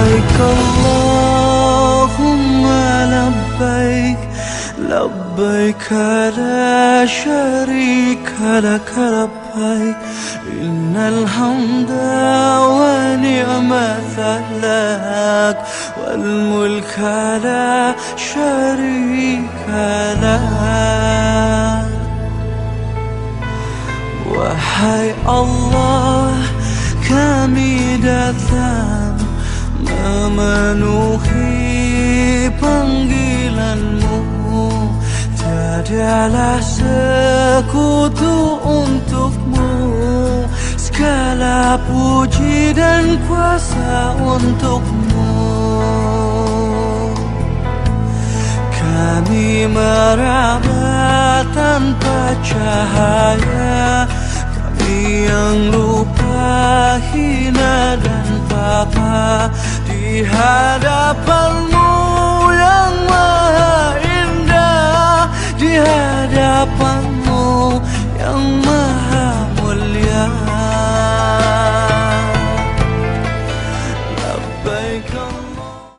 لبيك اللهم لبيك. لبيك لا شريك لك لبيك. إن الحمد ونعمة لك والملك لا شريك لك. وحي الله كامدة memenuhi panggilanmu. Tiadalah sekutu untukmu. Segala puji dan kuasa untukmu. Kami meraba tanpa cahaya. Kami yang lupa Di hadapanmu yang maha indah Di hadapanmu